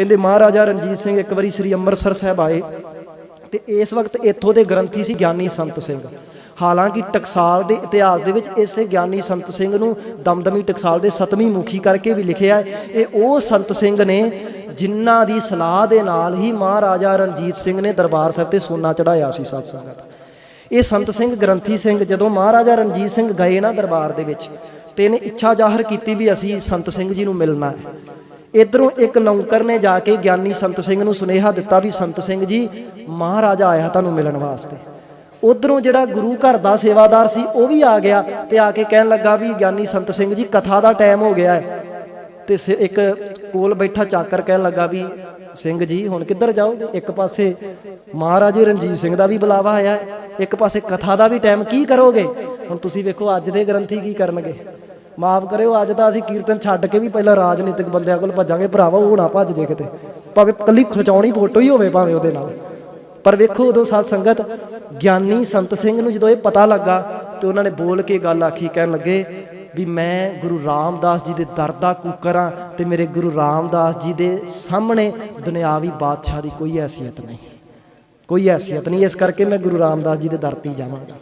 ਕਹਿੰਦੇ ਮਹਾਰਾਜਾ ਰਣਜੀਤ ਸਿੰਘ ਇੱਕ ਵਾਰੀ ਸ੍ਰੀ ਅੰਮ੍ਰਿਤਸਰ ਸਾਹਿਬ ਆਏ ਤੇ ਇਸ ਵਕਤ ਇੱਥੋਂ ਦੇ ਗ੍ਰੰਥੀ ਸੀ ਗਿਆਨੀ ਸੰਤ ਸਿੰਘ। ਹਾਲਾਂਕਿ ਟਕਸਾਲ ਦੇ ਇਤਿਹਾਸ ਦੇ ਵਿੱਚ ਇਸੇ ਗਿਆਨੀ ਸੰਤ ਸਿੰਘ ਨੂੰ ਦਮਦਮੀ ਟਕਸਾਲ ਦੇ ਸਤਵੀਂ ਮੁਖੀ ਕਰਕੇ ਵੀ ਲਿਖਿਆ ਹੈ। ਇਹ ਉਹ ਸੰਤ ਸਿੰਘ ਨੇ ਜਿਨ੍ਹਾਂ ਦੀ ਸਲਾਹ ਦੇ ਨਾਲ ਹੀ ਮਹਾਰਾਜਾ ਰਣਜੀਤ ਸਿੰਘ ਨੇ ਦਰਬਾਰ ਸਾਹਿਬ ਤੇ ਸੋਨਾ ਚੜਾਇਆ ਸੀ ਸਤ ਸੰਗਤ। ਇਹ ਸੰਤ ਸਿੰਘ ਗ੍ਰੰਥੀ ਸਿੰਘ ਜਦੋਂ ਮਹਾਰਾਜਾ ਰਣਜੀਤ ਸਿੰਘ ਗਏ ਨਾ ਦਰਬਾਰ ਦੇ ਵਿੱਚ, ਤੇ ਇਹਨੇ ਇੱਛਾ ਜ਼ਾਹਰ ਕੀਤੀ ਵੀ ਅਸੀਂ ਸੰਤ ਸਿੰਘ ਜੀ ਨੂੰ ਮਿਲਣਾ ਹੈ। ਇਧਰੋਂ ਇੱਕ ਨੌਕਰ ਨੇ ਜਾ ਕੇ ਗਿਆਨੀ ਸੰਤ ਸਿੰਘ ਨੂੰ ਸੁਨੇਹਾ ਦਿੱਤਾ ਵੀ ਸੰਤ ਸਿੰਘ ਜੀ, ਮਹਾਰਾਜਾ ਆਇਆ ਤੁਹਾਨੂੰ ਮਿਲਣ ਵਾਸਤੇ। ਉਧਰੋਂ ਜਿਹੜਾ ਗੁਰੂ ਘਰ ਦਾ ਸੇਵਾਦਾਰ ਸੀ, ਉਹ ਵੀ ਆ ਗਿਆ ਤੇ ਆ ਕੇ ਕਹਿਣ ਲੱਗਾ ਵੀ ਗਿਆਨੀ ਸੰਤ ਸਿੰਘ ਜੀ, ਕਥਾ ਦਾ ਟਾਈਮ ਹੋ ਗਿਆ ਹੈ। ਤੇ ਸ- ਇੱਕ ਕੋਲ ਬੈਠਾ ਚਾਕਰ ਕਹਿਣ ਲੱਗਾ ਵੀ, ਸਿੰਘ ਜੀ, ਹੁਣ ਕਿੱਧਰ ਜਾਓਗੇ? ਇੱਕ ਪਾਸੇ ਮਹਾਰਾਜੇ ਰਣਜੀਤ ਸਿੰਘ ਦਾ ਵੀ ਬੁਲਾਵਾ ਆਇਆ ਹੈ, ਇੱਕ ਪਾਸੇ ਕਥਾ ਦਾ ਵੀ ਟਾਈਮ ਕੀ ਕਰੋਗੇ? ਹੁਣ ਤੁਸੀਂ ਵੇਖੋ ਅੱਜ ਦੇ ਗ੍ਰੰਥੀ ਕੀ ਕਰਨਗੇ? ਮਾਫ ਕਰਿਓ, ਅੱਜ ਤਾਂ ਅਸੀਂ ਕੀਰਤਨ ਛੱਡ ਕੇ ਵੀ ਪਹਿਲਾਂ ਰਾਜਨੀਤਿਕ ਬੰਦਿਆਂ ਕੋਲ ਭੱਜਾਂਗੇ। ਭਰਾਵਾ, ਉਹ ਨਾ ਭੱਜ ਜੇ ਕਿਤੇ। ਭਾਵੇਂ ਕੱਲੀ ਖਿਚਾਉਣੀ ਫੋਟੋ ਹੀ ਹੋਵੇ, ਭਾਵੇਂ ਉਹਦੇ ਨਾਲ। ਪਰ ਵੇਖੋ, ਉਦੋਂ ਸਾਧ ਸੰਗਤ ਗਿਆਨੀ ਸੰਤ ਸਿੰਘ ਨੂੰ ਜਦੋਂ ਇਹ ਪਤਾ ਲੱਗਾ ਤੇ ਉਹਨਾਂ ਨੇ ਬੋਲ ਕੇ ਗੱਲ ਆਖੀ, ਕਹਿਣ ਲੱਗੇ ਵੀ ਮੈਂ ਗੁਰੂ ਰਾਮਦਾਸ ਜੀ ਦੇ ਦਰ ਦਾ ਕੂਕਰਾਂ ਤੇ ਮੇਰੇ ਗੁਰੂ ਰਾਮਦਾਸ ਜੀ ਦੇ ਸਾਹਮਣੇ ਦੁਨਿਆਵੀ ਬਾਦਸ਼ਾਹ ਦੀ ਕੋਈ ਹੈਸੀਅਤ ਨਹੀਂ। ਕੋਈ ਹੈਸੀਅਤ ਨਹੀਂ, ਇਸ ਕਰਕੇ ਮੈਂ ਗੁਰੂ ਰਾਮਦਾਸ ਜੀ ਦੇ ਦਰ ਤੇ ਹੀ ਜਾਵਾਂਗਾ।